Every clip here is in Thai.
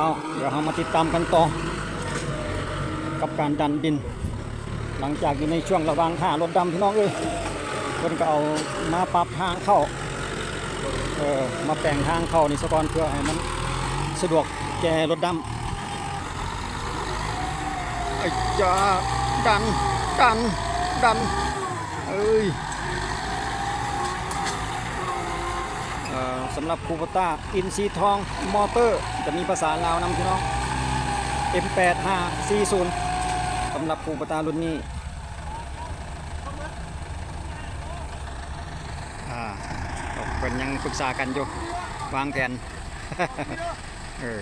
เอาเดี๋ยวเรามาติดตามกันต่อ กับการดันดิน หลังจากอยู่ในช่วงระวางท่ารถดำพี่น้องเอ้ยเพิ่นก็เอามาปรับทางเข้าเออมาแต่งทางเข้านี่สะก่อนเพื่อให้มันสะดวกแก่รถดำไอ้จ้าดันดันดันเอ้ยเอ่อ สำหรับคูปต้าอินซีทองมอเตอร์ จะมีภาษาลาวนำพี่น้อง M8540 สำหรับคูปต้ารุ่นนี้อ่าก็เป็นยังปรึกษากันอยู่วางแผนเออ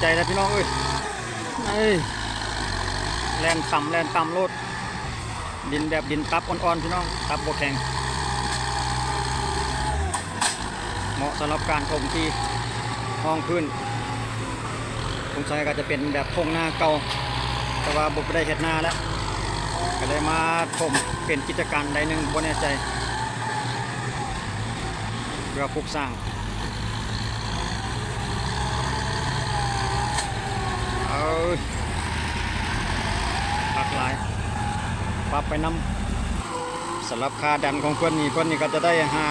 ใจแล้วพี่น้องเอ้ยเอ้ยแลนต่ำแลนต่ำโลด ดินแบบดินตับอ่อนๆพี่น้องตับบแข็ง เหมาะสำหรับการถมที่ห้องพื้นสงสัยก็จะเป็นแบบทงหน้าเก่า แต่ว่าบุกได้เห็ดหน้าแล้วก็เลยมาถมเป็นกิจการใดหนึ่งบนแน่ใจเพื่อปลูกสร้าง เอ้ ยหักหลายปรับไปน้ำสำหรับค่าดันของเพื่อนนี่เพื่อนนี่ก็จะได้หา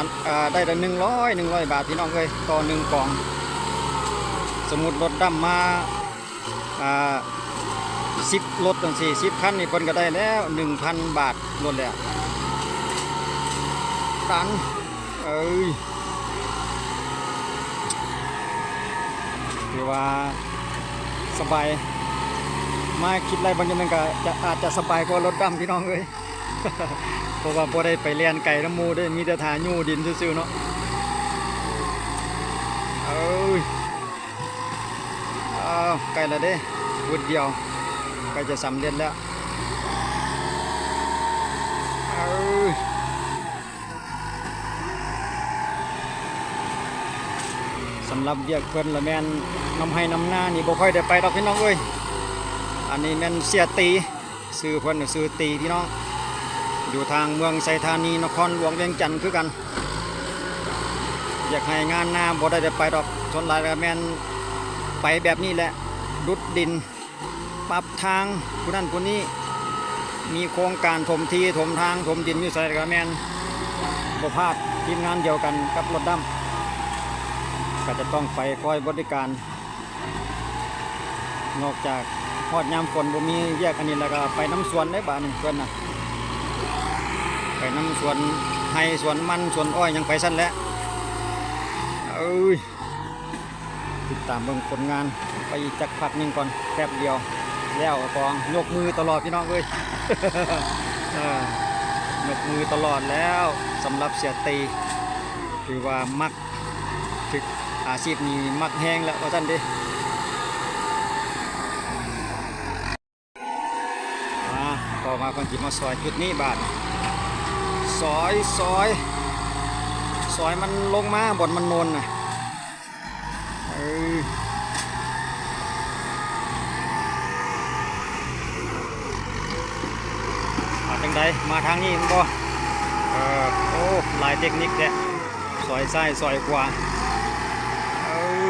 ได้ละหนึ่งร้อยหนึ่งร้อยบาทพี่น้องเลยต่อหนึ่งกล่อง สมมติรถดำมาอ่าสิบรถตั้งสี่สิบคันนี่เพิ่นก็ได้แล้วหนึ่งพันบาทรถแล้วดันเอ้ยถือว่า สบาย มาคิดอะไรบางอย่างก็จะอาจจะสบายกว่ารถดำพี่น้องเลยเพราะว่าพอได้ไปเรียนไก่น้ำมูได้มีแต่ทายู่ดินซื่อๆเนาะเอ้ยอ้าวไก่ละเด้วุดเดียวไก่จะสำเร็จแล้วเอ้ยสำห รับเรียกเพื่อนละแมนน้ำให้น้ำหน้านี่บ่ค่อยได้ไปดอกพี่น้องเอ้ยอันนี้แมนเสียตีซื้อเพิ่นน่ะซื้อตีพี่น้อง อยู่ทางเมืองไซธานีนครหลวงเวียงจันทน์คือกัน อยากให้งานหน้าบ่ได้ได้ไปดอกชนหลายก็แมนไปแบบนี้แหละดุดดินปรับทางผู้นั้นผู้นี้มีโครงการถมทีถมทางถมดินอยู่ไสก็แมนบ่พลาดทีมงานเดียวกันกับรถดำ ก็จะต้องไปคอยบริการ นอกจากฮอดยามฝนบ่มีแยกอันนี้แล้วก็ไปน้ำสวนได้บ้านนี่เพิ่อนนะไปน้ำสวนให้สวนมันสวนอ้อยยังไปสั้นแหล้วเอ้ยติดตามเบิ่งผลงานไปจักพักหนึงก่อนแป๊บเดียว แล้วกองยกมือตลอดพี่น้องเอ้ยยกมือตลอดแล้วสำหรับเสียตีถือว่ามักถึก อาชีพนี้มักแห้งแล้วว่าท่านเดิมาต่อมาคนจิมาซอยจุดนี้บาทซอยซอยซอยมันลงมาบนมันนนน่ะเอ้ยมาจังใดมาทางนี้มันบ่เออโอ้หลายเทคนิคแท้ซอยซ้ายซอยขวา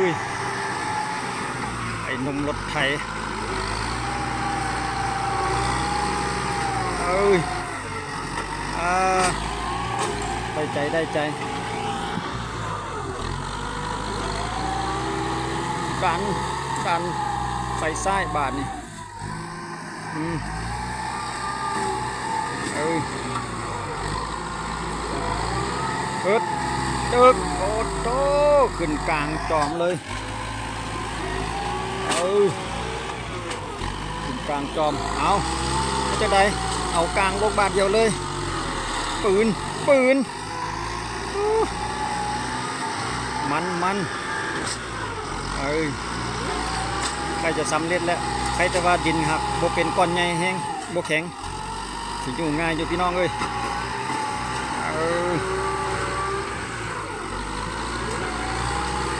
อ้ยไอ้นมรถไถเอ้ยอ่าได้ใจได้ใจดันดันใส่ไส้บาทนี่อืมเอ้ยเอิด ตึกโอ้โตขึ้นกลางจอมเลย เอ้ยขึ้นกลางจอม เอาจะได้เอากลางลูกบาทเดียวเลย ปืน ปืน มันมันเอ้ยใครจะสำเร็จแล้ว ใครจะว่าดินหักบ่เป็นก้อนใหญ่แห้งบ่แข็งสิอยู่ง่ายอยู่พี่น้องเอ้ยเอ้ย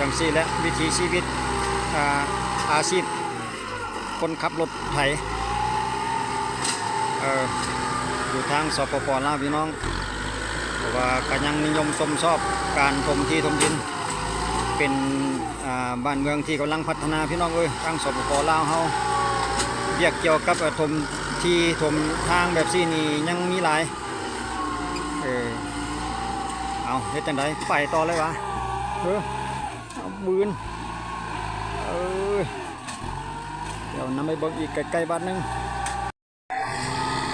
จังสี่แหละวิถีชีวิตอาอาชีพ คนขับรถไถเอออยู่ทางสปปลาวพี่น้องว่าก็ยังนิยมชมชอบการถมที่ถมดิน เป็นบ้านเมืองที่กำลังพัฒนาพี่น้องเอ้ยทางสปปลาวเฮาเรียกเกี่ยวกับเอ่อถมที่ถมทางแบบซี่นี่ยังมีหลายเออเอาเฮ็ดจังไดไปต่อเลยวะเออเอ บืนเออเดี๋ยวนำไปเบิ่งอีกใกล้ๆบ้านหนึง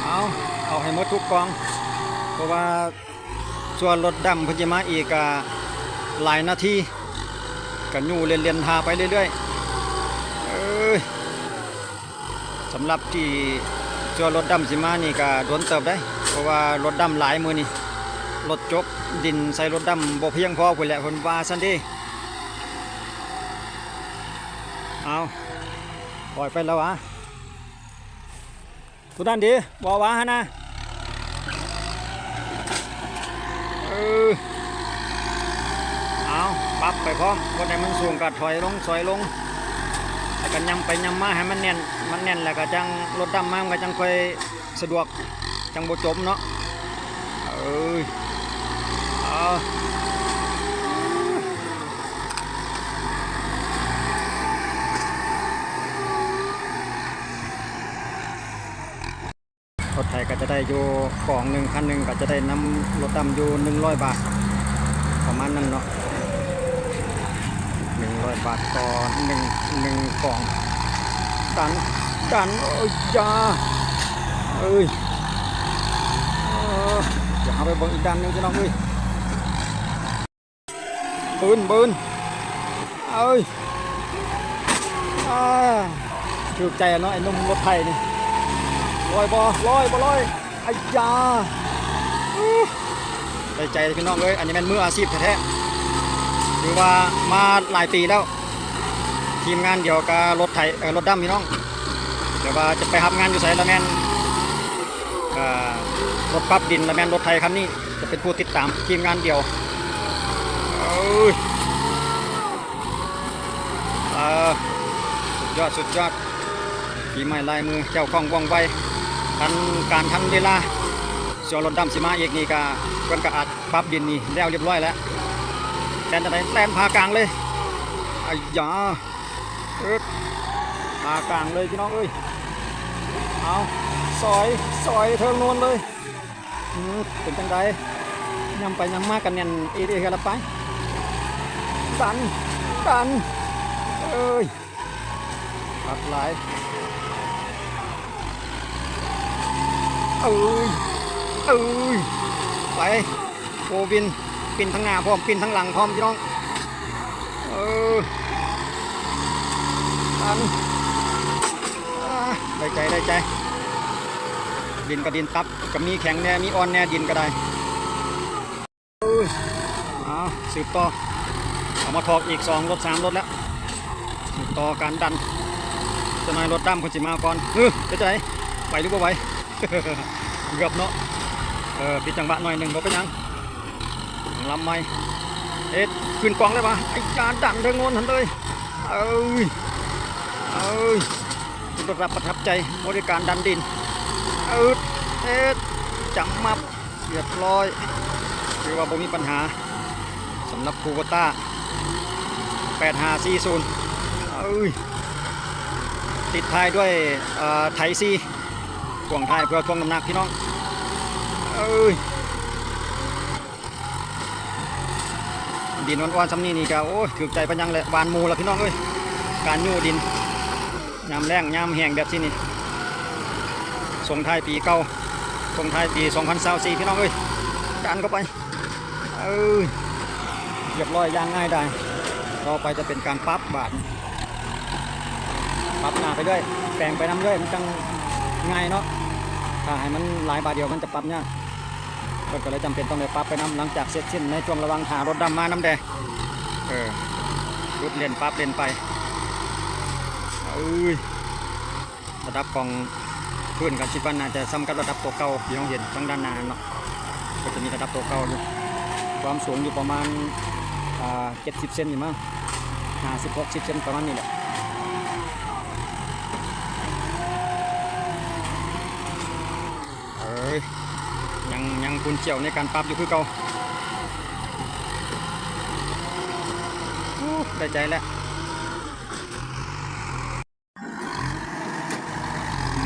เอาเอาให้หมดทุกกอง เพราะว่าส่วนรถดำพิจะมาอีกหลายนาทีกันยู่เรียนๆทาไปเรื่อยๆเอ้ยสำหรับที่เจอรถดำสิมานี่ก็โดนเติบได้ เพราะว่ารถดำหลายมือนี่รถจกดินใส่รถดำบ่เพียงพอพุ่นแหละคนว่าซั่นเดิ เอาปล่อยไปแล้ววะทุกท่านดีบ่ว่าฮะนะเออเอาปรับไปพร้อมวันไหนมันสูงก็ถอยลงถอยลงแล้วก็ยำไปยำมาให้มันแน่นมันแน่นแล้วก็จังรถดำมามันก็จังค่อยสะดวกจังโบ่จมเนาะเอ้ยเอา รถไถก็จะได้อยู่กล่องหนึ่งคันหนึ่งก็จะได้น้ำรถดำอยู่หนึ่งร้อยบาท ประมาณนั้นเนาะหนึ่งร้อยบาทต่อหนึ่งหนึ่งกล่องดันดันโอ้ยยาเอ้ยเออเดี๋ยวเอาไปเบิ่งอีกด้านหนึงพี่น้องเอ้ยปืนปืนเอ้ยอ่าถูกใจเนาะไอ้นุ่มรถไทยนี่ ลอยบ่ลอยบ่ลอยอ้ยาอู้ได้ใจพี่น้องเอ้ยอันนี้เป็นมืออาชีพแท้ๆถือว่ามาหลายปีแล้ว ทีมงานเดียวกับรถไถรถดำพี่น้องเดี๋ยวว่าจะไปทำงานอยู่ไสละแมนรถปรับดินละแมนรถไทยคันนี้จะเป็นผู้ติดตามทีมงานเดียวยอ่อสุดยอดสุดยอดฝีไม้ลายมือเจ้าของว่องไว ทันการทันเวลาส่วนรถดำสิมาเอกนี่ก็เพิ่นก็อาจปรับดินนี่แล้วเรียบร้อยแล้วแลนจะได้แลนพากลางเลยไอ้ยาเอิดมากลางเลยพี่น้องเอ้ยเอาซอยซอยเทิงโนนเลยอืมเป็นจังไดยำไปยำมากกันเนียนอีเดียกันละไปดันดันเอ้ยขัดหลาย เอ้ยเอ้ยไปโอวินปินทั้งหน้าพร้อมปินทั้งหลังพร้อมพี่น้องเอออันได้ใจได้ใจ ดินกับดินตับกับมีแข็งแน่มีอ่อนแน่ดินก็ได้อุ้ยเอาสืบต่อเอามาถอกอีกสองรถสามรถแล้วสืบต่อการดันจะนายรถดำคนสิมาก่อนเออจะใจไปหรือเปล่าไหว เกือบเนาะเออปิดจังหวะหน่อยหนึ่งบอกไปนหยังลำไม่เอ็ดขึ้นกองเลยปะไอ้การดันเทิงโน้นทันเลยเอ้ยเอ้ยได้รับประทับใจบริการดันดินเอิดเอ็ดจับมับเรียบร้อยคือว่าบ่มีปัญหาสำหรับคูโบต้า8540เอ้ยติดท้ายด้วยเอ่อไถซี ห่วงท้ายเพื่อทวงน้ำหนักพี่น้องเอ้ยดินอ่อนๆซ้ำนี่นี่ก็โอ้ยถือใจปัญญังเลยบานมูแล้วพี่น้องเอ้ยการยู่ดินยามแรงยามแห้งแบบที่นี่ส่งท้ายปีเก่าส่งท้ายปี2024พี่น้องเอ้ยดันเข้าไปเอ้ยเรียบร้อยย่างง่ายได้ต่อไปจะเป็นการปั๊บบาทปรับหน้าไปเรื่อยแปลงไปน้ำเรื่อยมันจัง ง่ายเนาะถ้าให้มันหลายบาทเดียวมันจะปรับยากก็ก็เลยจำเป็นต้องเลยปรับไปน้ำหลังจากเสร็จสิ้นในช่วงระวังหารถดำมาน้ำแดงเออรุดเลนปรั๊บเลนไปเอ้ยระดับของพื้นกันคิดว่าน่าจะซ้ำกับระดับตัวเก่าที่น้องเห็นทางด้านหน้าเนาะก็จะมีระดับตัวเก่าอยู่ความสูงอยู่ประมาณอ่า70เซนอยู่มั้ง50 60เซนประมาณนี้แหละ อ้ย ยังคุณเจียวในการปรับอยู่คือเก่าได้ใจแล้ว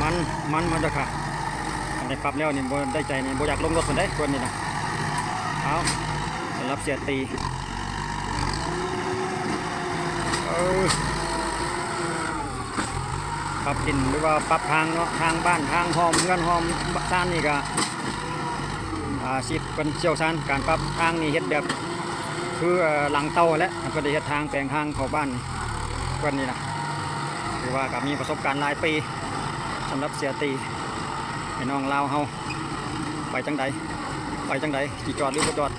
มันมันมาจากค่ะอันนี้ปรับแล้วนี่บได้ใจนี่บอยากลงรถคนได้คนนี่นะเอาสำหรับเสียตีเออปรับดินหรือว่าปรับทางเนาะทางบ้านทางหอมเงื่อนหอมซ่านนี่ก็ อ่าสิเป็นเชี่ยวชาญการปรับทางนี่เฮ็ดแบบคือเอ่อหลังเตาแล้วเดินได้เฮ็ดทางแปลงทางเข้าบ้านเพิ่นนี่นะคือว่าก็มีประสบการณ์หลายปีสำหรับเสียตีพี่น้องลาวเฮาไปจังใดไปจังใดสิจอดหรือบ่จอด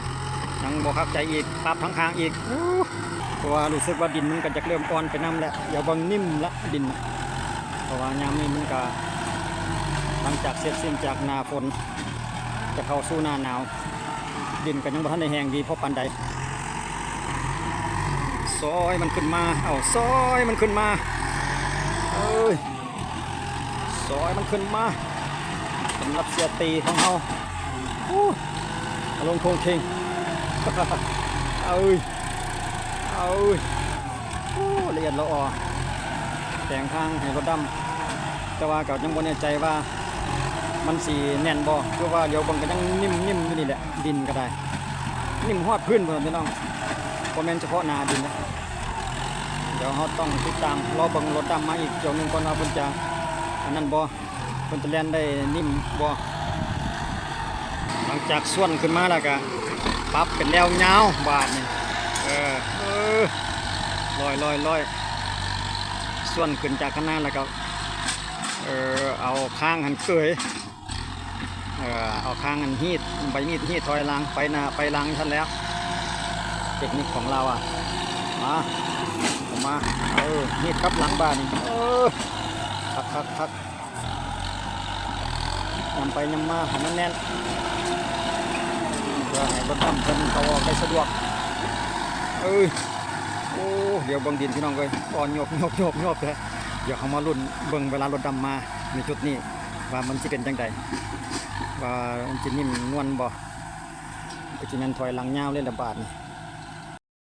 ยังบ่คักใจอีกปรับทั้งทางอีกเพราะว่ารู้สึกว่าดินมันก็จะเริ่มอ่อนไปน้ำแล้วอย่าบังนิ่มละดินเพราะว่ายามนี้มันก็หลังจากเสร็จสิ้นจากนาฝน จะเข้าสู่หน้าหนาว ดินก็ยังบ่ทันได้แห้งดีเพราะปานใดซอยมันขึ้นมาเอ้าซอยมันขึ้นมาเอ้ยซอยมันขึ้นมาสำหรับเสียตีของเราอู้อารมณ์โคงเคงเอ้ยเอ้ยอู้ละเอียดละออแต่งทางให้รถดำแต่ว่าเก็ยังบ่แน่ใจว่า มันสีแน่นบ่คือว่าเดี๋ยวบังก็ยังนิ่มๆอยู่นี่แหละดินก็ได้ นิ่มฮอดพื้นเพิ่นพี่น้องบ่แม่นเฉพาะนาดินนะเดี๋ยวเราต้องติดตามรอบิ่งรถดำมาอีกเดี๋ยวหนึงก่อนว่าเพิ่นจะอันนั้นบ่เพิ่นจะเล่นได้นิ่มบ่หลังจากส่วนขึ้นมาแล้วก็ปรับเป็นแนวยาวบาดนี่เออเออลอยลอยลอยส่วนขึ้นจากข้างหน้าแล้วก็เออเอาข้างหันเกย เออเอาข้างหันฮีดใบมีดฮีดถอยลังไปนาไปลังท่านแล้ว เทคนิคของเราอะ มาออกมา เออฮีดกับหลังบ้านเออคักคักคักยำไปยำมาให้มันแน่นเพื่อให้รถดำเพิ่นเขาอได้สะดวก เอ้ยโอ้เดี๋ยวบิ่งดินพี่น้องเลยอ่อนโยกโยกโยกโยกเลยเดี๋ยวเขามาลุ้นเบิ่งเวลารถดำมาในจุดนี้ว่ามันจะเป็นจังใด ว่ามันจะนิ่มนวลบ่ก็จะแม่นถอยหลังยาวเลยละบาทนี่